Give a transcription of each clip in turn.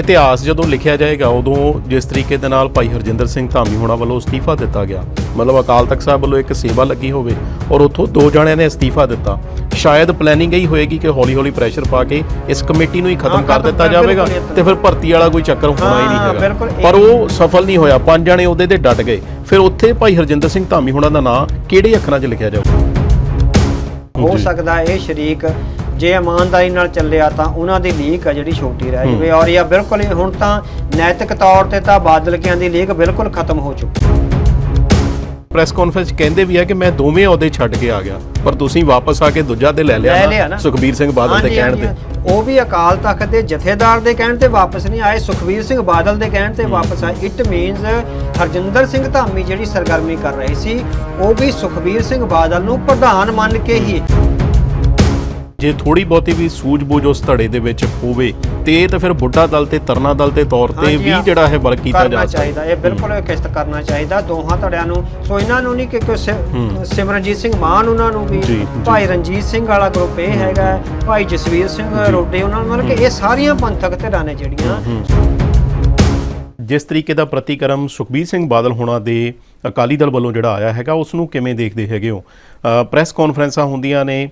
ਇਤਿਹਾਸ ਜਦੋਂ ਲਿਖਿਆ ਜਾਏਗਾ ਉਦੋਂ ਜਿਸ ਤਰੀਕੇ ਦੇ ਨਾਲ ਭਾਈ ਹਰਜਿੰਦਰ ਸਿੰਘ ਧਾਮੀ ਹੋਣਾ ਵੱਲੋਂ ਅਸਤੀਫਾ ਦਿੱਤਾ ਗਿਆ। ਮਤਲਬ ਅਕਾਲ ਤਖਤ ਸਾਹਿਬ ਵੱਲੋਂ ਇੱਕ ਸੇਵਾ ਲੱਗੀ ਹੋਵੇ ਔਰ ਉੱਥੋਂ ਦੋ ਜਣਿਆਂ ਨੇ ਅਸਤੀਫਾ ਦਿੱਤਾ। ਸ਼ਾਇਦ ਪਲੈਨਿੰਗ ਇਹੀ ਹੋਏਗੀ ਕਿ ਹੌਲੀ-ਹੌਲੀ ਪ੍ਰੈਸ਼ਰ ਪਾ ਕੇ ਇਸ ਕਮੇਟੀ ਨੂੰ ਹੀ ਖਤਮ ਹਾਂ, ਕਰ ਦਿੱਤਾ ਜਾਵੇਗਾ ਤੇ ਫਿਰ ਭਰਤੀ ਵਾਲਾ ਕੋਈ ਚੱਕਰ ਹੋਣਾ ਹੀ ਨਹੀਂ ਹਾਂ, ਹੈਗਾ। ਪਰ ਉਹ ਸਫਲ ਨਹੀਂ ਹੋਇਆ ਪੰਜ ਜਣੇ ਉਹਦੇ ਤੇ ਡਟ ਗਏ। ਫਿਰ ਉੱਥੇ ਭਾਈ ਹਰਜਿੰਦਰ ਸਿੰਘ ਧਾਮੀ ਹੋਣਾ ਦਾ ਨਾਂ ਕਿਹੜੇ ਅੱਖਰਾਂ 'ਚ ਲਿਖਿਆ ਜਾਊਗਾ ਹੋ। ਸਕਦਾ ਹੈ ਇਹ ਸ਼ਰੀਕ ਜੇ ਇਮਾਨਦਾਰੀ ਨਾਲ ਚੱਲਿਆ ਤਾਂ ਉਹਨਾਂ ਦੀ ਲੀਕ ਆ ਜਿਹੜੀ ਛੋਟੀ ਰਹਿ ਜਾਵੇ। ਔਰ ਇਹ ਬਿਲਕੁਲ ਹੁਣ ਤਾਂ ਨੈਤਿਕ ਤੌਰ ਤੇ ਤਾਂ ਬਾਦਲਕਿਆਂ ਦੀ ਲੀਕ ਬਿਲਕੁਲ ਖਤਮ ਹੋ ਚੁੱਕੀ ਪ੍ਰੈਸ ਕਾਨਫਰੰਸ ਕਹਿੰਦੇ ਵੀ ਆ ਕਿ ਮੈਂ ਦੋਵੇਂ ਅਹੁਦੇ ਛੱਡ ਕੇ ਆ ਗਿਆ ਪਰ ਤੁਸੀਂ ਵਾਪਸ ਆ ਕੇ ਦੂਜਾ ਤੇ ਲੈ ਲਿਆ ਨਾ। ਸੁਖਬੀਰ ਸਿੰਘ ਬਾਦਲ ਦੇ ਕਹਿਣ ਤੇ। ਉਹ ਵੀ ਅਕਾਲ ਤਖਤ ਦੇ ਜਥੇਦਾਰ ਦੇ ਕਹਿਣ ਤੇ ਵਾਪਸ ਨਹੀਂ ਆਏ ਸੁਖਵੀਰ ਸਿੰਘ ਬਾਦਲ ਦੇ ਕਹਿਣ ਤੇ ਵਾਪਸ ਆਏ। ਇਟ ਮੀਨਸ ਹਰਜਿੰਦਰ ਸਿੰਘ ਧਾਮੀ ਜਿਹੜੀ ਸਰਗਰਮੀ ਕਰ ਰਹੇ ਸੀ ਉਹ ਵੀ ਸੁਖਵੀਰ ਸਿੰਘ ਬਾਦਲ ਨੂੰ ਪ੍ਰਧਾਨ ਮੰਨ ਕੇ ਹੀ ਜੇ ਥੋੜੀ ਬਹੁਤੀ ਵੀ ਸੂਝ-ਬੂਝ ਉਸ ਧੜੇ ਦੇ ਵਿੱਚ ਹੋਵੇ ਤੇ ਇਹ ਤਾਂ ਫਿਰ ਬੁੱਢਾ ਦਲ ਤੇ ਤਰਨਾ ਦਲ ਦੇ ਤੌਰ ਤੇ ਵੀ। ਜਿਹੜਾ ਹੈ ਵਰਕ ਕੀਤਾ ਜਾ ਸਕਦਾ ਚਾਹੀਦਾ ਇਹ ਬਿਲਕੁਲ ਇਹ ਕਿਸ਼ਤ ਕਰਨਾ ਚਾਹੀਦਾ ਦੋਹਾਂ ਧੜਿਆਂ ਨੂੰ ਸੋ ਇਹਨਾਂ ਨੂੰ ਨਹੀਂ ਕਿ ਕੋਈ। ਸਿਮਰਨਜੀਤ ਸਿੰਘ ਮਾਨ ਉਹਨਾਂ ਨੂੰ ਵੀ। ਭਾਈ ਰਣਜੀਤ ਸਿੰਘ ਵਾਲਾ ਗਰੁੱਪ ਇਹ ਹੈਗਾ ਭਾਈ ਜਸਵੀਰ ਸਿੰਘ। ਰੋਡੇ ਉਹਨਾਂ ਨੂੰ ਮਤਲਬ ਕਿ ਇਹ ਸਾਰੀਆਂ ਪੰਥਕ ਧਿਰਾਂ ਨੇ ਜਿਹੜੀਆਂ ਜਿਸ ਤਰੀਕੇ ਦਾ ਪ੍ਰਤੀਕਰਮ ਸੁਖਬੀਰ ਸਿੰਘ ਬਾਦਲ ਹੋਣਾ ਦੇ ਅਕਾਲੀ ਦਲ ਵੱਲੋਂ ਜਿਹੜਾ ਆਇਆ ਹੈਗਾ ਉਸ ਨੂੰ ਕਿਵੇਂ ਦੇਖਦੇ ਹੈਗੇ ਹੋ ਪ੍ਰੈਸ ਕਾਨਫਰੰਸਾਂ ਹੁੰਦੀਆਂ ਨੇ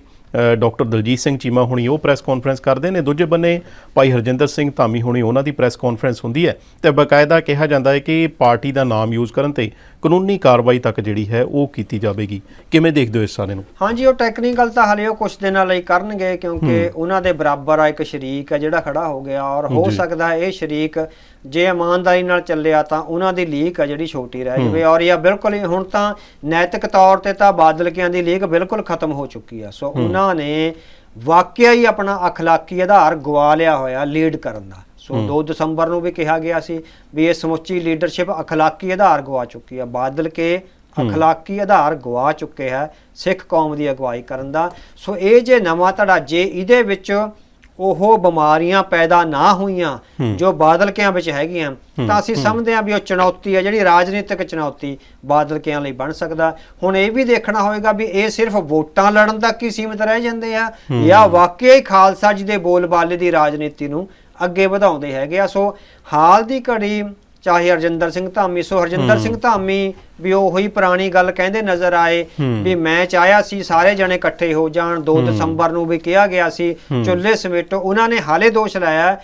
ਡਾਕਟਰ ਦਲਜੀਤ ਸਿੰਘ ਚੀਮਾ ਹੁਣੀ ਉਹ ਪ੍ਰੈਸ ਕਾਨਫਰੰਸ ਕਰਦੇ ਨੇ। ਦੂਜੇ ਬੰਨੇ ਭਾਈ ਹਰਜਿੰਦਰ ਸਿੰਘ ਧਾਮੀ ਹੁਣੀ ਉਹਨਾਂ ਦੀ ਪ੍ਰੈਸ ਕਾਨਫਰੰਸ ਹੁੰਦੀ ਹੈ। ਤੇ ਬਕਾਇਦਾ ਕਿਹਾ ਜਾਂਦਾ ਹੈ ਕਿ ਪਾਰਟੀ ਦਾ ਨਾਮ ਯੂਜ਼ ਕਰਨ ਤੇ ਕਾਨੂੰਨੀ ਕਾਰਵਾਈ ਤੱਕ ਜਿਹੜੀ ਹੈ ਉਹ ਕੀਤੀ ਜਾਵੇਗੀ। ਕਿਵੇਂ ਦੇਖਦੇ ਹੋ ਇਸ ਸਾਰੇ ਨੂੰ? ਹਾਂਜੀ ਉਹ ਟੈਕਨੀਕਲ ਤਾਂ ਹਲੇ ਉਹ ਕੁਝ ਦਿਨਾਂ ਲਈ ਕਰਨਗੇ ਕਿਉਂਕਿ ਉਹਨਾਂ ਦੇ ਬਰਾਬਰ ਆ ਇੱਕ ਸ਼ਰੀਕ ਹੈ ਜਿਹੜਾ ਖੜਾ ਹੋ ਗਿਆ ਔਰ ਹੋ। ਸਕਦਾ ਇਹ ਸ਼ਰੀਕ ਜੇ ਇਮਾਨਦਾਰੀ ਨਾਲ ਚੱਲਿਆ ਤਾਂ ਉਹਨਾਂ ਦੀ ਲੀਕ ਆ ਜਿਹੜੀ ਛੋਟੀ ਰਹਿ ਜਾਵੇ ਔਰ ਇਹ ਬਿਲਕੁਲ ਹੀ ਹੁਣ ਤਾਂ ਨੈਤਿਕ ਤੌਰ ਤੇ ਤਾਂ ਬਾਦਲਕਿਆਂ ਦੀ ਲੀਕ ਬਿਲਕੁਲ ਖਤਮ ਹੋ ਚੁੱਕੀ ਆ। ਸੋ ਉਹਨਾਂ ਨੇ ਵਾਕਿਆ ਹੀ ਆਪਣਾ ਅਖਲਾਕੀ ਆਧਾਰ ਗਵਾ ਲਿਆ ਹੋਇਆ ਲੀਡ ਕਰਨ ਦਾ। ਸੋ 2 ਦਸੰਬਰ ਨੂੰ ਵੀ ਕਿਹਾ ਗਿਆ ਸੀ ਵੀ ਇਹ ਸਮੁੱਚੀ ਲੀਡਰਸ਼ਿਪ ਅਖਲਾਕੀ ਆਧਾਰ ਗਵਾ ਚੁੱਕੀ ਆ ਬਾਦਲ ਕੇ ਅਖਲਾਕੀ ਆਧਾਰ ਗਵਾ ਚੁੱਕੇ ਹੈ ਸਿੱਖ ਕੌਮ ਦੀ ਅਗਵਾਈ ਕਰਨ ਦਾ। ਸੋ ਇਹ ਜੇ ਨਵਾਂ ਧੜਾ ਜੇ ਇਹਦੇ ਵਿੱਚ ਉਹ ਬਿਮਾਰੀਆਂ ਪੈਦਾ ਨਾ ਹੋਈਆਂ ਜੋ ਬਾਦਲਕਿਆਂ ਵਿੱਚ ਹੈਗੀਆਂ ਤਾਂ ਅਸੀਂ ਸਮਝਦੇ ਹਾਂ ਵੀ ਉਹ ਚੁਣੌਤੀ ਹੈ ਜਿਹੜੀ ਰਾਜਨੀਤਿਕ ਚੁਣੌਤੀ ਬਾਦਲਕਿਆਂ ਲਈ ਬਣ ਸਕਦਾ। ਹੁਣ ਇਹ ਵੀ ਦੇਖਣਾ ਹੋਵੇਗਾ ਵੀ ਇਹ ਸਿਰਫ ਵੋਟਾਂ ਲੜਨ ਤੱਕ ਹੀ ਸੀਮਿਤ ਰਹਿ ਜਾਂਦੇ ਆ ਜਾਂ ਵਾਕਿਆ ਹੀ ਖਾਲਸਾ ਜੀ ਦੇ ਬੋਲਬਾਲੇ ਦੀ ਰਾਜਨੀਤੀ ਨੂੰ ਅੱਗੇ ਵਧਾਉਂਦੇ ਹੈਗੇ ਆ। ਸੋ ਹਾਲ ਦੀ ਘੜੀ ਚਾਹੇ ਹਰਜਿੰਦਰ ਸਿੰਘ ਧਾਮੀ ਸੋ ਹਰਜਿੰਦਰ ਸਿੰਘ ਧਾਮੀ ਵੀ ਉਹੀ ਪੁਰਾਣੀ ਗੱਲ ਕਹਿੰਦੇ ਨਜ਼ਰ ਆਏ ਵੀ ਮੈਂ ਚਾਹਿਆ ਸੀ ਸਾਰੇ ਜਣੇ ਇਕੱਠੇ ਹੋ ਜਾਣ 2 ਦਸੰਬਰ ਨੂੰ ਵੀ ਕਿਹਾ ਗਿਆ ਸੀ ਚੁੱਲ੍ਹੇ ਸਮੇਟੋ ਉਹਨਾਂ ਨੇ ਹਾਲੇ ਦੋਸ਼ ਲਾਇਆ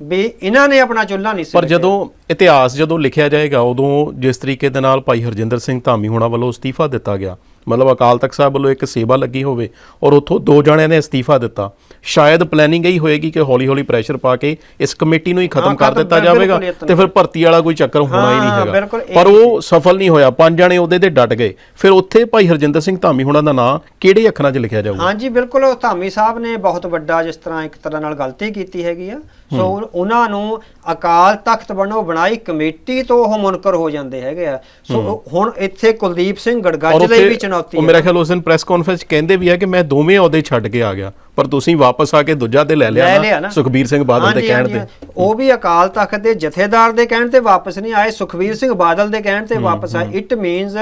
ਵੀ ਇਹਨਾਂ ਨੇ ਆਪਣਾ ਚੁੱਲ੍ਹਾ ਨਹੀਂ ਪਰ ਜਦੋਂ ਇਤਿਹਾਸ ਜਦੋਂ ਲਿਖਿਆ ਜਾਏਗਾ ਉਦੋਂ ਜਿਸ ਤਰੀਕੇ ਦੇ ਨਾਲ ਭਾਈ ਹਰਜਿੰਦਰ ਸਿੰਘ ਧਾਮੀ ਹੋਣਾ ਵੱਲੋਂ ਅਸਤੀਫਾ ਦਿੱਤਾ ਗਿਆ ਮਤਲਬ ਅਕਾਲ ਤਖਤ ਸਾਹਿਬ ਵੱਲੋਂ ਇੱਕ ਸੇਵਾ ਲੱਗੀ ਹੋਵੇ ਔਰ ਉੱਥੋਂ ਦੋ ਜਣਿਆਂ ਨੇ ਅਸਤੀਫਾ ਦਿੱਤਾ। ਸ਼ਾਇਦ ਪਲੈਨਿੰਗ ਇਹੀ ਹੋਏਗੀ ਕਿ ਹੌਲੀ-ਹੌਲੀ ਪ੍ਰੈਸ਼ਰ ਪਾ ਕੇ ਇਸ ਕਮੇਟੀ ਨੂੰ ਹੀ ਖਤਮ ਕਰ ਦਿੱਤਾ ਜਾਵੇਗਾ ਤੇ ਫਿਰ ਭਰਤੀ ਵਾਲਾ ਕੋਈ ਚੱਕਰ ਹੋਣਾ ਹੀ ਨਹੀਂ ਹੈਗਾ। ਪਰ ਉਹ ਸਫਲ ਨਹੀਂ ਹੋਇਆ ਪੰਜ ਜਣੇ ਉਹਦੇ ਤੇ ਡਟ ਗਏ। ਫਿਰ ਉੱਥੇ ਭਾਈ ਹਰਜਿੰਦਰ ਸਿੰਘ ਧਾਮੀ ਹੋਣਾ ਦਾ ਨਾਂ ਕਿਹੜੇ ਅੱਖਰਾਂ 'ਚ ਲਿਖਿਆ ਜਾਊਗਾ? ਹਾਂਜੀ ਬਿਲਕੁਲ ਉਹ ਧਾਮੀ ਸਾਹਿਬ ਨੇ ਬਹੁਤ ਵੱਡਾ ਜਿਸ ਤਰ੍ਹਾਂ ਇੱਕ ਤਰ੍ਹਾਂ ਨਾਲ ਗਲਤੀ ਕੀਤੀ ਹੈਗੀ ਆ। ਸੋ ਉਹਨਾਂ ਨੂੰ ਅਕਾਲ ਤਖਤ ਬਣੋ ਬਣਾਈ ਕਮੇਟੀ ਤੋਂ ਉਹ ਮੁਨਕਰ ਹੋ ਜਾਂਦੇ ਹੈਗੇ ਆ। ਸੋ ਹੁਣ ਇੱਥੇ ਕੁਲਦੀਪ ਸਿੰਘ ਗੜਗੱਜ ਲਈ ਵੀ ਚੁਣੌਤੀ ਉਹ ਹੈ ਮੇਰਾ ਖਿਆਲ ਉਸ ਦਿਨ ਪ੍ਰੈਸ ਕਾਨਫਰੰਸ ਕਹਿੰਦੇ ਵੀ ਆ ਕਿ ਮੈਂ ਦੋਵੇਂ ਅਹੁਦੇ ਛੱਡ ਕੇ ਆ ਗਿਆ। ਪਰ ਤੁਸੀਂ ਵਾਪਸ ਆ ਕੇ ਦੂਜਾ ਤੇ ਲੈ ਲੈ ਲਿਆ ਲਿਆ ਨਾ। ਨਾ ਸੁਖਬੀਰ ਸਿੰਘ ਬਾਦਲ ਦੇ ਹਾਂਜੀ, ਕਹਿਣ ਹਾਂਜੀ, ਤੇ। ਉਹ ਵੀ ਅਕਾਲ ਤਖਤ ਦੇ ਜਥੇਦਾਰ ਦੇ ਕਹਿਣ ਤੇ ਵਾਪਸ ਨਹੀਂ ਆਏ ਸੁਖਵੀਰ ਸਿੰਘ ਬਾਦਲ ਦੇ ਕਹਿਣ ਤੇ ਵਾਪਸ ਆਏ। ਇਟ ਮੀਨਸ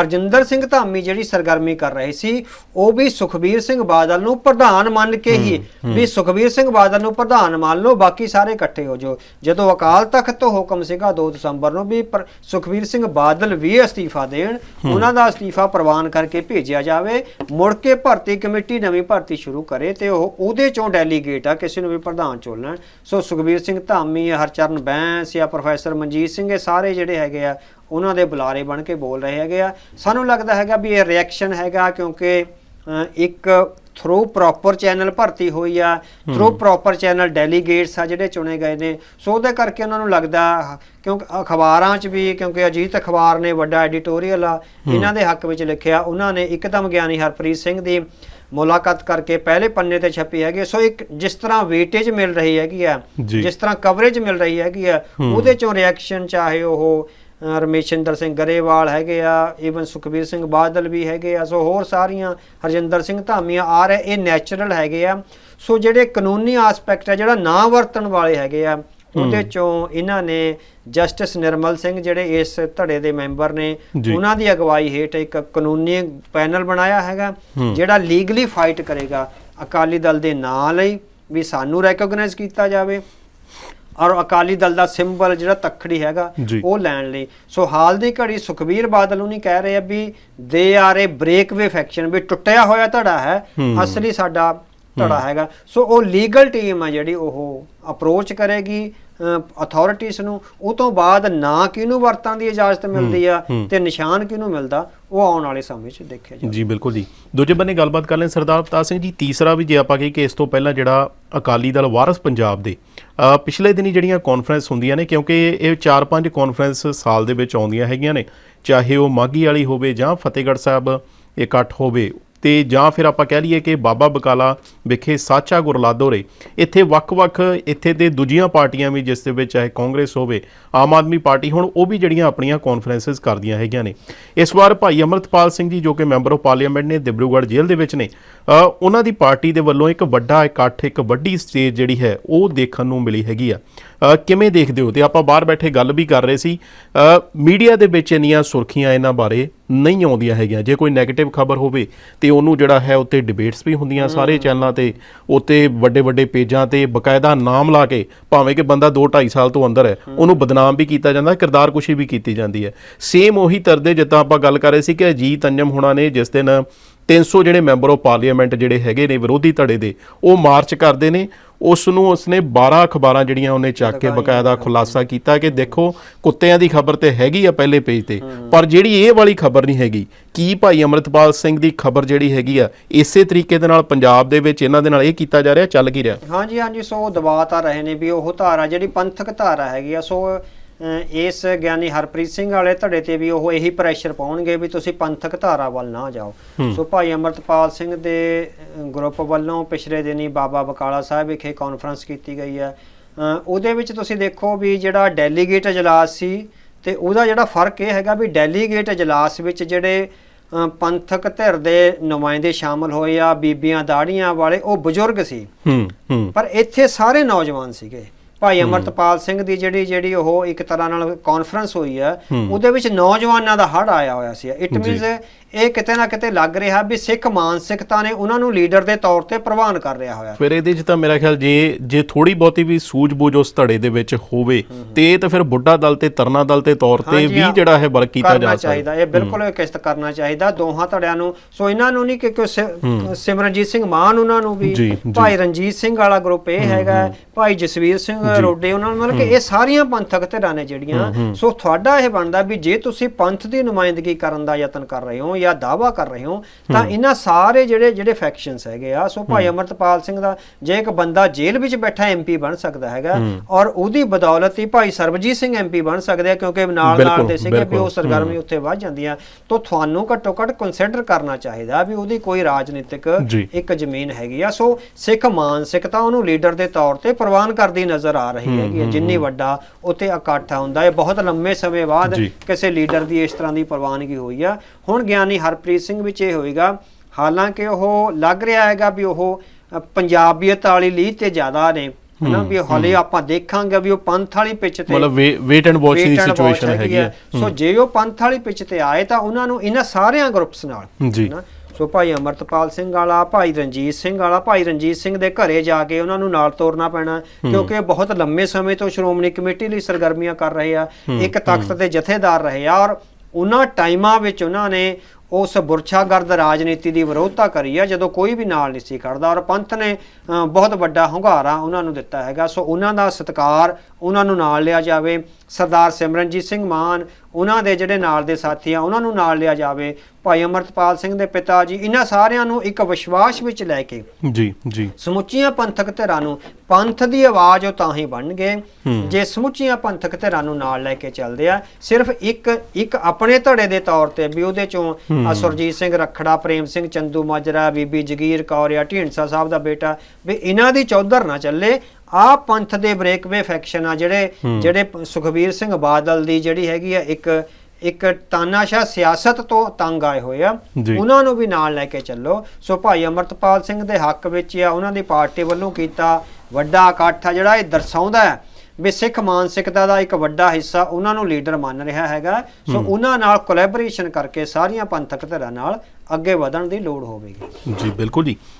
ਹਰਜਿੰਦਰ ਸਿੰਘ ਧਾਮੀ ਜਿਹੜੀ ਸਰਗਰਮੀ ਕਰ ਰਹੇ ਸੀ ਉਹ ਵੀ ਸੁਖਵੀਰ ਸਿੰਘ ਬਾਦਲ ਨੂੰ ਪ੍ਰਧਾਨ ਮੰਨ ਕੇ ਹੀ ਵੀ ਸੁਖਵੀਰ ਸਿੰਘ ਬਾਦਲ ਨੂੰ ਪ੍ਰਧਾਨ ਮੰਨ ਲਓ ਬਾਕੀ ਸਾਰੇ ਇਕੱਠੇ ਹੋ ਜਾਓ। ਜਦੋਂ ਅਕਾਲ ਤਖਤ ਤੋਂ ਹੁਕਮ ਸੀਗਾ 2 ਦਸੰਬਰ ਨੂੰ ਵੀ ਪਰ- ਸੁਖਵੀਰ ਸਿੰਘ ਬਾਦਲ ਵੀ ਅਸਤੀਫਾ ਦੇਣ ਉਹਨਾਂ ਦਾ ਅਸਤੀਫਾ ਪ੍ਰਵਾਨ ਕਰਕੇ ਭੇਜਿਆ ਜਾਵੇ ਮੁੜ ਕੇ ਭਰਤੀ ਕਮੇਟੀ ਨਵੀਂ ਭਰਤੀ ਸ਼ੁਰੂ ਕਰੇ। ਤੇ ਉਹ ਉਹਦੇ ਚੋਂ ਡੈਲੀਗੇਟ ਆ, ਕਿਸੇ ਨੂੰ ਵੀ ਪ੍ਰਧਾਨ ਚੁਣ ਲੈਣ। ਸੋ ਸੁਖਬੀਰ ਸਿੰਘ ਧਾਮੀ, ਹਰਚਰਨ ਬੈਂਸ ਜਾਂ ਪ੍ਰੋਫੈਸਰ ਮਨਜੀਤ ਸਿੰਘ, ਇਹ ਸਾਰੇ ਜਿਹੜੇ ਹੈਗੇ ਆ, ਉਹਨਾਂ ਦੇ ਬੁਲਾਰੇ ਬਣ ਕੇ ਬੋਲ ਰਹੇ ਹੈਗੇ ਆ। ਸਾਨੂੰ ਲੱਗਦਾ ਹੈਗਾ ਵੀ ਇਹ ਰਿਐਕਸ਼ਨ ਹੈਗਾ ਕਿਉਂਕਿ ਇੱਕ ਥਰੂ ਪ੍ਰੋਪਰ ਚੈਨਲ ਭਰਤੀ ਹੋਈ ਆ। ਥਰੂ ਪ੍ਰੋਪਰ ਚੈਨਲ ਡੈਲੀਗੇਟਸ ਆ ਜਿਹੜੇ ਚੁਣੇ ਗਏ ਨੇ। ਸੋ ਉਹਦੇ ਕਰਕੇ ਉਹਨਾਂ ਨੂੰ ਲੱਗਦਾ ਕਿਉਂਕਿ ਅਖਬਾਰਾਂ 'ਚ ਵੀ ਕਿਉਂਕਿ ਅਜੀਤ ਅਖਬਾਰ ਨੇ ਵੱਡਾ ਐਡੀਟੋਰੀਅਲ ਆ ਇਹਨਾਂ ਦੇ ਹੱਕ ਵਿੱਚ ਲਿਖਿਆ। ਉਹਨਾਂ ਨੇ ਇੱਕਦਮ ਗਿਆਨੀ ਹਰਪ੍ਰੀਤ ਸਿੰਘ ਦੀ ਮੁਲਾਕਾਤ ਕਰਕੇ ਪਹਿਲੇ ਪੰਨੇ ਤੇ ਛਪੀ ਹੈਗੀ। ਸੋ ਇੱਕ ਜਿਸ ਤਰ੍ਹਾਂ ਵੇਟੇਜ ਮਿਲ ਰਹੀ ਹੈਗੀ ਆ। ਜਿਸ ਤਰ੍ਹਾਂ ਕਵਰੇਜ ਮਿਲ ਰਹੀ ਹੈਗੀ ਆ ਉਹਦੇ ਚੋਂ ਰਿਐਕਸ਼ਨ ਚਾਹੇ ਉਹ ਰਮੇਸ਼ਿੰਦਰ ਸਿੰਘ ਗਰੇਵਾਲ ਹੈਗੇ ਆ ਈਵਨ ਸੁਖਬੀਰ ਸਿੰਘ ਬਾਦਲ ਵੀ ਹੈਗੇ ਆ ਸੋ ਹੋਰ ਸਾਰੀਆਂ ਹਰਜਿੰਦਰ ਸਿੰਘ ਧਾਮੀਆਂ ਆ ਰਹੇ ਇਹ ਨੈਚੁਰਲ ਹੈਗੇ ਆ। ਸੋ ਜਿਹੜੇ ਕਾਨੂੰਨੀ ਆਸਪੈਕਟ ਆ ਜਿਹੜਾ ਨਾ ਵਰਤਣ ਵਾਲੇ ਹੈਗੇ ਆ ਉਹਦੇ ਚੋਂ ਇਹਨਾਂ ਨੇ ਜਸਟਿਸ ਨਿਰਮਲ ਸਿੰਘ ਜਿਹੜੇ ਇਸ ਧੜੇ ਦੇ ਮੈਂਬਰ ਨੇ। ਉਹਨਾਂ ਦੀ ਅਗਵਾਈ ਹੇਠ ਇੱਕ ਕਾਨੂੰਨੀ ਪੈਨਲ ਬਣਾਇਆ ਹੈਗਾ ਜਿਹੜਾ ਲੀਗਲੀ ਫਾਈਟ ਕਰੇਗਾ ਅਕਾਲੀ ਦਲ ਦੇ ਨਾਂ ਲਈ ਵੀ ਸਾਨੂੰ ਰੈਕੋਗਨਾਈਜ਼ ਕੀਤਾ ਜਾਵੇ। ਔਰ ਅਕਾਲੀ ਦਲ ਦਾ ਸਿੰਬਲ ਜਿਹੜਾ ਤਖੜੀ ਹੈਗਾ ਜੀ। ਉਹ ਲੈਣ ਲਈ। ਸੋ ਹਾਲ ਦੀ ਘੜੀ ਸੁਖਬੀਰ ਬਾਦਲ ਨੂੰ ਨਹੀਂ ਕਹਿ ਰਹੇ ਆ ਵੀ ਦੇ ਆਰ ਏ ਬ੍ਰੇਕਵੇ ਫੈਕਸ਼ਨ ਵੀ ਟੁੱਟਿਆ ਹੋਇਆ ਧੜਾ ਹੈ ਅਸਲੀ ਸਾਡਾ ਧੜਾ ਹੈਗਾ। ਸੋ ਉਹ ਲੀਗਲ ਟੀਮ ਆ ਜਿਹੜੀ ਉਹ ਅਪਰੋਚ ਕਰੇਗੀ ਅਥਾਰਟੀਜ਼ ਨੂੰ। ਉਹ ਤੋਂ ਬਾਅਦ ਨਾ ਕਿਹਨੂੰ ਵਰਤਾਂ ਦੀ ਇਜਾਜ਼ਤ ਮਿਲਦੀ ਆ ਤੇ ਨਿਸ਼ਾਨ ਕਿਹਨੂੰ ਮਿਲਦਾ? ਉਹ ਆਉਣ ਵਾਲੇ ਸਮੇਂ 'ਚ ਦੇਖਿਆ ਜਾਵੇ। ਜੀ, ਬਿਲਕੁਲ ਜੀ। ਦੂਜੇ ਬੰਨੇ ਗੱਲਬਾਤ ਕਰ ਲੈਣ, ਸਰਦਾਰ ਅਵਤਾਰ ਸਿੰਘ ਜੀ, ਤੀਸਰਾ ਵੀ ਜੇ ਆਪਾਂ ਕਹੀ ਕਿ ਇਸ ਤੋਂ ਪਹਿਲਾਂ ਜਿਹੜਾ ਅਕਾਲੀ ਦਲ ਵਾਰਸ ਪੰਜਾਬ ਦੇ ਪਿਛਲੇ ਦਿਨੀ ਜਿਹੜੀਆਂ ਕਾਨਫਰੰਸ ਹੁੰਦੀਆਂ ਨੇ, ਕਿਉਂਕਿ ਇਹ 4-5 ਕਾਨਫਰੰਸ ਸਾਲ ਦੇ ਵਿੱਚ ਆਉਂਦੀਆਂ ਹੈਗੀਆਂ ਨੇ, ਚਾਹੇ ਉਹ ਮਾਗੀ ਵਾਲੀ ਹੋਵੇ ਜਾਂ ਫਤਿਹਗੜ੍ਹ ਸਾਹਿਬ ਇਕੱਠ ਹੋਵੇ ਤੇ ਜਾਂ ਫਿਰ ਆਪਾਂ ਕਹਿ ਲਈਏ ਕਿ ਬਾਬਾ ਬਕਾਲਾ ਵਿਖੇ ਸਾਚਾ ਗੁਰਲਾਦੋਰੇ ਇੱਥੇ ਵੱਖ-ਵੱਖ ਇੱਥੇ ਦੇ ਦੂਜੀਆਂ ਪਾਰਟੀਆਂ ਵੀ ਜਿਸ ਦੇ ਵਿੱਚ ਚਾਹੇ ਕਾਂਗਰਸ ਹੋਵੇ, ਆਮ ਆਦਮੀ ਪਾਰਟੀ ਹੁਣ ਉਹ ਵੀ ਜਿਹੜੀਆਂ ਆਪਣੀਆਂ ਕਾਨਫਰੰਸਸ ਕਰਦੀਆਂ ਹੈਗੀਆਂ ਨੇ। ਇਸ ਵਾਰ ਭਾਈ ਅਮਰਤਪਾਲ ਸਿੰਘ ਜੀ ਜੋ ਕਿ ਮੈਂਬਰ ਆਫ ਪਾਰਲੀਮੈਂਟ ਨੇ ਦਿਬਰੂਗੜ੍ਹ ਜੇਲ੍ਹ ਦੇ ਵਿੱਚ ਨੇ ਉਹਨਾਂ ਦੀ ਪਾਰਟੀ ਦੇ ਵੱਲੋਂ ਇੱਕ ਵੱਡਾ ਇਕੱਠ, ਇੱਕ ਵੱਡੀ ਸਟੇਜ ਜਿਹੜੀ ਹੈ, ਉਹ ਦੇਖਣ ਨੂੰ ਮਿਲੀ ਹੈਗੀ ਆ। ਕਿਵੇਂ ਦੇਖਦੇ ਹੋ? ਤੇ ਆਪਾਂ ਬਾਹਰ ਬੈਠੇ ਗੱਲ ਵੀ ਕਰ ਰਹੇ ਸੀ। ਮੀਡੀਆ ਦੇ ਵਿੱਚ ਇੰਨੀਆਂ ਸੁਰਖੀਆਂ ਇਹਨਾਂ ਬਾਰੇ ਨਹੀਂ ਆਉਂਦੀਆਂ ਹੈਗੀਆਂ। ਜੇ ਕੋਈ 네ਗੇਟਿਵ ਖਬਰ ਹੋਵੇ ਤੇ ਉਹਨੂੰ ਜਿਹੜਾ ਹੈ ਉੱਤੇ ਡਿਬੇਟਸ ਵੀ ਹੁੰਦੀਆਂ ਸਾਰੇ ਚੈਨਲਾਂ ਤੇ ਉੱਤੇ ਵੱਡੇ ਵੱਡੇ ਪੇਜਾਂ ਤੇ ਬਕਾਇਦਾ ਨਾਮ ਲਾ ਕੇ ਭਾਵੇਂ ਕਿ ਬੰਦਾ 2 2.5 ਸਾਲ ਤੋਂ ਅੰਦਰ ਹੈ ਉਹਨੂੰ ਬਦਨਾਮ ਵੀ ਕੀਤਾ ਜਾਂਦਾ ਕਿਰਦਾਰ ਕੁਸ਼ੀ ਵੀ ਕੀਤੀ ਜਾਂਦੀ ਹੈ। ਸੇਮ ਉਹੀ ਤਰਦੇ ਜਿੱਦਾਂ ਆਪਾਂ ਗੱਲ ਕਰ ਰਹੇ ਸੀ ਕਿ ਅਜੀਤ ਅੰਜਮ ਹੁਣਾਂ ਨੇ ਜਿਸ ਦਿਨ 300 ਜਿਹੜੇ ਮੈਂਬਰ ਆਫ ਪਾਰਲੀਮੈਂਟ ਜਿਹੜੇ ਹੈਗੇ ਨੇ ਵਿਰੋਧੀ ਧੜੇ ਦੇ ਉਹ ਮਾਰਚ ਕਰਦੇ ਨੇ। ਉਸ ਨੂੰ ਉਸਨੇ 12 ਅਖਬਾਰਾਂ ਜਿਹੜੀਆਂ ਉਹਨੇ ਚੱਕ ਕੇ ਬਕਾਇਦਾ ਖੁਲਾਸਾ ਕੀਤਾ ਕਿ ਦੇਖੋ ਕੁੱਤਿਆਂ ਦੀ ਖਬਰ ਤੇ ਹੈਗੀ ਆ ਪਹਿਲੇ ਪੇਜ ਤੇ ਪਰ ਜਿਹੜੀ ਇਹ ਵਾਲੀ ਖਬਰ ਨਹੀਂ ਹੈਗੀ ਕੀ ਭਾਈ ਅਮਰਤਪਾਲ ਸਿੰਘ ਦੀ ਖਬਰ ਜਿਹੜੀ ਹੈਗੀ ਆ ਇਸੇ ਤਰੀਕੇ ਦੇ ਨਾਲ ਪੰਜਾਬ ਦੇ ਵਿੱਚ ਇਹਨਾਂ ਦੇ ਨਾਲ ਇਹ ਕੀਤਾ ਜਾ ਰਿਹਾ ਚੱਲ ਕੀ ਰਿਹਾ? ਹਾਂਜੀ ਹਾਂਜੀ ਸੋ ਉਹ ਦਬਾ ਤਾਂ ਰਹੇ ਨੇ ਵੀ ਉਹ ਧਾਰਾ ਜਿਹੜੀ ਪੰਥਕ ਧਾਰਾ ਹੈਗੀ ਆ ਸੋ ਇਸ ਗਿਆਨੀ ਹਰਪ੍ਰੀਤ ਸਿੰਘ ਵਾਲੇ ਧੜੇ ਤੇ ਵੀ ਉਹ ਇਹੀ ਪ੍ਰੈਸ਼ਰ ਪਾਉਣਗੇ ਵੀ ਤੁਸੀਂ ਪੰਥਕ ਧਾਰਾ ਵੱਲ ਨਾ ਜਾਓ। ਸੋ ਭਾਈ ਅਮਰਤਪਾਲ ਸਿੰਘ ਦੇ ਗਰੁੱਪ ਵੱਲੋਂ ਪਿਛਲੇ ਦਿਨੀ ਬਾਬਾ ਬਕਾਲਾ ਸਾਹਿਬ ਵਿਖੇ ਕਾਨਫਰੰਸ ਕੀਤੀ ਗਈ ਹੈ। ਉਹਦੇ ਵਿੱਚ ਤੁਸੀਂ ਦੇਖੋ ਵੀ ਜਿਹੜਾ ਡੈਲੀਗੇਟ ਅਜਲਾਸ ਸੀ ਤੇ ਉਹਦਾ ਜਿਹੜਾ ਫ਼ਰਕ ਇਹ ਹੈਗਾ ਵੀ ਡੈਲੀਗੇਟ ਅਜਲਾਸ ਵਿੱਚ ਜਿਹੜੇ ਪੰਥਕ ਧਿਰ ਦੇ ਨੁਮਾਇੰਦੇ ਸ਼ਾਮਲ ਹੋਏ ਆ ਬੀਬੀਆਂ ਦਾੜੀਆਂ ਵਾਲੇ ਉਹ ਬਜ਼ੁਰਗ ਸੀ। ਹੂੰ ਹੂੰ। ਪਰ ਇੱਥੇ ਸਾਰੇ ਨੌਜਵਾਨ ਸੀਗੇ। ਭਾਈ ਅਮਰਤਪਾਲ ਸਿੰਘ ਦੀ ਜਿਹੜੀ ਜਿਹੜੀ ਉਹ ਇੱਕ ਤਰ੍ਹਾਂ ਨਾਲ ਕਾਨਫਰੰਸ ਹੋਈ ਆ ਉਹਦੇ ਵਿੱਚ ਨੌਜਵਾਨਾਂ ਦਾ ਹੜ ਆਇਆ ਹੋਇਆ ਸੀ। ਇਟ ਮੀਨਸ ਇਹ ਕਿਤੇ ਨਾ ਕਿਤੇ ਲੱਗ ਰਿਹਾ ਵੀ ਸਿੱਖ ਮਾਨਸਿਕਤਾ ਨੇ ਉਹਨਾਂ ਨੂੰ ਲੀਡਰ ਦੇ ਤੌਰ ਤੇ ਪ੍ਰਵਾਨ ਕਰ ਰਿਹਾ ਹੋਇਆ। ਫਿਰ ਇਹਦੇ 'ਚ ਤਾਂ ਮੇਰਾ ਖਿਆਲ ਜੇ ਜੇ ਥੋੜੀ ਬਹੁਤੀ ਵੀ ਸੂਝ-ਬੂਝ ਉਸ ਧੜੇ ਦੇ ਵਿੱਚ ਹੋਵੇ ਤੇ ਇਹ ਤਾਂ ਫਿਰ ਬੁੱਢਾ ਦਲ ਤੇ ਤਰਨਾ ਦਲ ਤੇ ਤੌਰ ਤੇ ਵੀ। ਜਿਹੜਾ ਹੈ ਵਰਕ ਕੀਤਾ ਜਾ ਸਕਦਾ। ਇਹ ਬਿਲਕੁਲ ਇਹ ਕਿਸ਼ਤ ਕਰਨਾ ਚਾਹੀਦਾ ਦੋਹਾਂ ਧੜਿਆਂ ਨੂੰ। ਸੋ ਇਹਨਾਂ ਨੂੰ ਨਹੀਂ ਕਿ ਸਿ- ਸਿਮਰਨਜੀਤ ਸਿੰਘ ਮਾਨ ਉਹਨਾਂ ਨੂੰ ਵੀ। ਭਾਈ ਰਣਜੀਤ ਸਿੰਘ ਵਾਲਾ ਗਰੁੱਪ ਇਹ ਹੈਗਾ ਭਾਈ ਜਸਵੀਰ ਸਿੰਘ ਰੋਡੇ ਉਹਨਾਂ ਨੂੰ ਮਤਲਬ ਕਿ ਇਹ ਸਾਰੀਆਂ ਪੰਥਕ ਧਿਰਾਂ ਨੇ ਜਿਹੜੀਆਂ। ਸੋ ਤੁਹਾਡਾ ਇਹ ਬਣਦਾ ਵੀ ਜੇ ਤੁਸੀਂ ਪੰਥ ਦੀ ਨੁਮਾਇੰਦਗੀ ਕਰਨ ਦਾ ਯਤਨ ਕਰ ਰਹੇ ਹੋ ਜਾਂ ਦਾਵਾ ਕਰ ਰਹੇ ਹੋ ਤਾਂ ਇਹਨਾਂ ਸਾਰੇ ਜਿਹੜੇ ਜਿਹੜੇ ਫੈਕਸ਼ਨਸ ਹੈਗੇ ਆ ਸੋ ਭਾਈ ਅਮਰਤਪਾਲ ਸਿੰਘ ਦਾ ਜੇ ਇੱਕ ਬੰਦਾ ਜੇਲ੍ਹ ਵਿੱਚ ਬੈਠਾ ਐਮਪੀ ਬਣ ਸਕਦਾ ਹੈਗਾ ਔਰ ਉਹਦੀ ਬਦੌਲਤ ਹੀ ਭਾਈ ਸਰਬਜੀਤ ਸਿੰਘ ਐਮਪੀ ਬਣ ਸਕਦੇ ਆ ਕਿਉਂਕਿ ਨਾਲ ਨਾਲ ਦੇ ਸੀਗੇ ਵੀ ਉਹ। ਸਰਗਰਮੀ ਉੱਥੇ ਵੱਧ ਜਾਂਦੀ ਆ ਤਾਂ ਤੁਹਾਨੂੰ ਘੱਟੋ ਘੱਟ ਕੰਸੀਡਰ ਕਰਨਾ ਚਾਹੀਦਾ ਵੀ ਉਹਦੀ ਕੋਈ ਰਾਜਨੀਤਿਕ। ਇੱਕ ਜ਼ਮੀਨ ਹੈਗੀ ਆ। ਸੋ ਸਿੱਖ ਮਾਨਸਿਕਤਾ ਉਹਨੂੰ ਲੀਡਰ ਦੇ ਤੌਰ ਤੇ ਪ੍ਰਵਾਨ ਕਰਦੀ ਨਜ਼ਰ ਆ ਰਹੀ ਹੈਗੀ ਹੈ ਜਿੰਨੀ ਵੱਡਾ ਉੱਥੇ ਇਕੱਠ ਹੁੰਦਾ ਹੈ ਬਹੁਤ ਲੰਮੇ ਸਮੇਂ ਬਾਅਦ। ਕਿਸੇ ਲੀਡਰ ਦੀ ਇਸ ਤਰ੍ਹਾਂ ਦੀ ਪ੍ਰਵਾਨਗੀ ਹੋਈ ਆ। ਹੁਣ ਗਿਆਨੀ ਹਰਪ੍ਰੀਤ ਸਿੰਘ ਵਿੱਚ ਇਹ ਹੋਏਗਾ। ਹਾਲਾਂਕਿ ਉਹ ਲੱਗ ਰਿਹਾ ਹੈਗਾ ਵੀ ਉਹ ਪੰਜਾਬੀਅਤ ਵਾਲੀ ਲੀਹ ਤੇ ਜ਼ਿਆਦਾ ਨੇ ਹਨਾ ਵੀ ਹਾਲੇ ਆਪਾਂ ਦੇਖਾਂਗੇ ਵੀ ਉਹ ਪੰਥ ਵਾਲੀ ਪਿੱਚ ਤੇ ਮਤਲਬ ਵੇਟ ਐਂਡ ਵਾਚ ਦੀ ਸਿਚੁਏਸ਼ਨ ਹੈਗੀ ਹੈ। ਸੋ ਜੇ ਉਹ ਪੰਥ ਵਾਲੀ ਪਿੱਚ ਤੇ ਆਏ ਤਾਂ ਉਹਨਾਂ ਨੂੰ ਇਹਨਾਂ ਸਾਰਿਆਂ ਗਰੁੱਪਸ ਨਾਲ ਜੀ। ਸੋ ਭਾਈ ਅਮਰਤਪਾਲ ਸਿੰਘ ਵਾਲਾ ਭਾਈ ਰਣਜੀਤ ਸਿੰਘ ਵਾਲਾ ਭਾਈ ਰਣਜੀਤ ਸਿੰਘ ਦੇ ਘਰੇ ਜਾ ਕੇ ਉਹਨਾਂ ਨੂੰ ਨਾਲ ਤੋਰਨਾ ਪੈਣਾ ਕਿਉਂਕਿ ਬਹੁਤ ਲੰਮੇ ਸਮੇਂ ਤੋਂ ਸ਼੍ਰੋਮਣੀ ਕਮੇਟੀ ਲਈ ਸਰਗਰਮੀਆਂ ਕਰ ਰਹੇ ਆ ਇੱਕ ਤਖਤ ਦੇ ਜਥੇਦਾਰ ਰਹੇ ਆ ਔਰ ਉਹਨਾਂ ਟਾਈਮਾਂ ਵਿੱਚ ਉਹਨਾਂ ਨੇ ਉਸ ਬੁਰਛਾਗਰਦ ਰਾਜਨੀਤੀ ਦੀ ਵਿਰੋਧਤਾ ਕਰੀ ਹੈ ਜਦੋਂ ਕੋਈ ਵੀ ਨਾਲ ਨਹੀਂ ਸੀ ਖੜਦਾ। ਔਰ ਪੰਥ ਨੇ ਬਹੁਤ ਵੱਡਾ ਹੁੰਗਾਰਾ ਉਹਨਾਂ ਨੂੰ ਦਿੱਤਾ ਹੈਗਾ। ਸੋ ਉਹਨਾਂ ਦਾ ਸਤਿਕਾਰ ਉਹਨਾਂ ਨੂੰ ਨਾਲ ਲਿਆ ਜਾਵੇ। ਸਰਦਾਰ ਸਿਮਰਨਜੀਤ ਸਿੰਘ ਮਾਨ ਉਹਨਾਂ ਦੇ ਜਿਹੜੇ ਨਾਲ ਦੇ ਸਾਥੀ ਆ ਉਹਨਾਂ ਨੂੰ ਨਾਲ ਲਿਆ ਜਾਵੇ। ਭਾਈ ਅਮਰਤਪਾਲ ਸਿੰਘ ਦੇ ਪਿਤਾ ਜੀ ਇਹਨਾਂ ਸਾਰਿਆਂ ਨੂੰ ਇੱਕ ਵਿਸ਼ਵਾਸ ਵਿੱਚ ਲੈ ਕੇ ਜੀ ਜੀ। ਸਮੁੱਚੀਆਂ ਪੰਥਕ ਧਿਰਾਂ ਨੂੰ ਪੰਥ ਦੀ ਆਵਾਜ਼ ਉਹ ਤਾਂ ਹੀ ਬਣਨਗੇ। ਜੇ ਸਮੁੱਚੀਆਂ ਪੰਥਕ ਧਿਰਾਂ ਨੂੰ ਨਾਲ ਲੈ ਕੇ ਚੱਲਦੇ ਆ ਸਿਰਫ ਇੱਕ ਇੱਕ ਆਪਣੇ ਧੜੇ ਦੇ ਤੌਰ ਤੇ ਵੀ ਉਹਦੇ ਚੋਂ ਆਹ ਸੁਰਜੀਤ ਸਿੰਘ ਰਖੜਾ ਪ੍ਰੇਮ ਸਿੰਘ ਚੰਦੂ ਮਾਜਰਾ ਬੀਬੀ ਜਗੀਰ ਕੌਰ ਜਾਂ ਢੀਂਡਸਾ ਸਾਹਿਬ ਦਾ ਬੇਟਾ ਵੀ ਇਹਨਾਂ ਦੀ ਚੌਧਰ ਨਾ ਚੱਲੇ ਆ ਪੰਥ ਦੇ ਬ੍ਰੇਕਵੇ ਫੈਕਸ਼ਨ ਆ ਜਿਹੜੇ ਜਿਹੜੇ ਸੁਖਬੀਰ ਸਿੰਘ ਬਾਦਲ ਦੀ ਜਿਹੜੀ ਹੈਗੀ ਆ ਇੱਕ ਇੱਕ ਤਾਨਾਸ਼ਾ ਸਿਆਸਤ ਤੋਂ ਤੰਗ ਆਏ ਹੋਏ ਆ। ਉਹਨਾਂ ਨੂੰ ਵੀ ਨਾਲ ਲੈ ਕੇ ਚੱਲੋ। ਸੋ ਭਾਈ ਅਮਰਤਪਾਲ ਸਿੰਘ ਦੇ ਹੱਕ ਵਿੱਚ ਆ ਉਹਨਾਂ ਦੀ ਪਾਰਟੀ ਵੱਲੋਂ ਕੀਤਾ ਵੱਡਾ ਇਕੱਠ ਆ ਜਿਹੜਾ ਇਹ ਦਰਸਾਉਂਦਾ ਹੈ ਵੀ ਸਿੱਖ ਮਾਨਸਿਕਤਾ ਦਾ ਇੱਕ ਵੱਡਾ ਹਿੱਸਾ ਉਹਨਾਂ ਨੂੰ ਲੀਡਰ ਮੰਨ ਰਿਹਾ ਹੈਗਾ। ਸੋ ਉਹਨਾਂ ਨਾਲ ਕੋਲੈਬੋਰੇਸ਼ਨ ਕਰਕੇ ਸਾਰੀਆਂ ਪੰਥਕ ਧਿਰਾਂ ਨਾਲ ਅੱਗੇ ਵਧਣ ਦੀ ਲੋੜ ਹੋਵੇਗੀ। ਜੀ ਬਿਲਕੁਲ ਜੀ।